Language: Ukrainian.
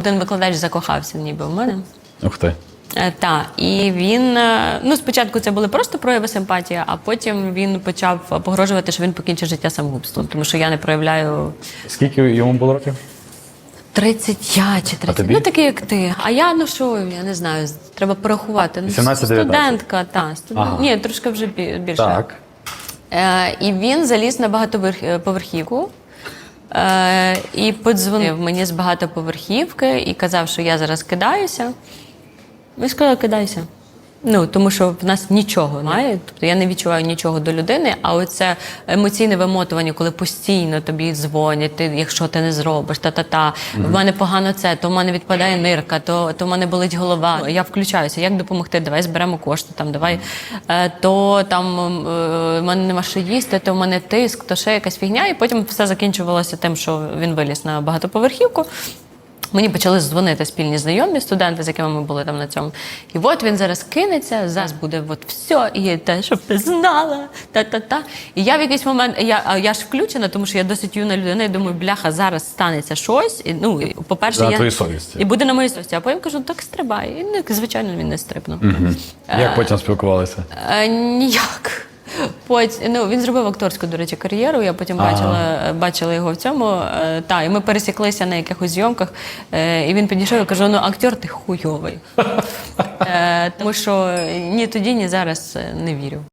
Один викладач закохався ніби в мене. Ух ти. Е, Та і він е, ну спочатку це були просто прояви симпатії, а потім він почав погрожувати, що він покінчить життя самогубством, тому що я не проявляю Скільки йому було років? 35 чи 30. тобі? Ну такий як ти. А я ну що, я не знаю, треба порахувати. Ну, 18-19. студентка, та студ... Ага. ні, трошки вже більше. Так. Е, і він заліз на багатоповерхівку. Е, і подзвонив мені з багатоповерхівки і казав, що я зараз кидаюся. Ми сказала, кидайся. Ну, тому що в нас нічого немає. Тобто я не відчуваю нічого до людини, а оце емоційне вимотування, коли постійно тобі дзвонять, ти, якщо ти не зробиш, та-та-та. В мене погано це, то в мене відпадає нирка, то, то в мене болить голова. Я включаюся, як допомогти? Давай зберемо кошти, там, давай. Е, то там е, в мене нема що їсти, то в мене тиск, то ще якась фігня. І потім все закінчувалося тим, що він виліз на багатоповерхівку. Мені почали дзвонити спільні знайомі студенти, з якими ми були там на цьому. І от він зараз кинеться, зараз буде от все, і те, щоб ти знала, та-та-та. І я в якийсь момент, я, я ж включена, тому що я досить юна людина, і думаю, бляха, зараз станеться щось. І, ну, по-перше, я... твоєю совістю. І буде на моїй совісті. А потім кажу, так стрибай. І, ну, звичайно, він не стрибнув. Як потім спілкувалися? Е, ніяк. Потім, ну, він зробив акторську, до речі, кар'єру. Я потім Ага. бачила, бачила його в цьому. Е, та, і ми пересіклися на якихось зйомках. Е, і він підійшов і каже: ну, актер ти хуйовий. Е, тому що ні тоді, ні зараз не вірю.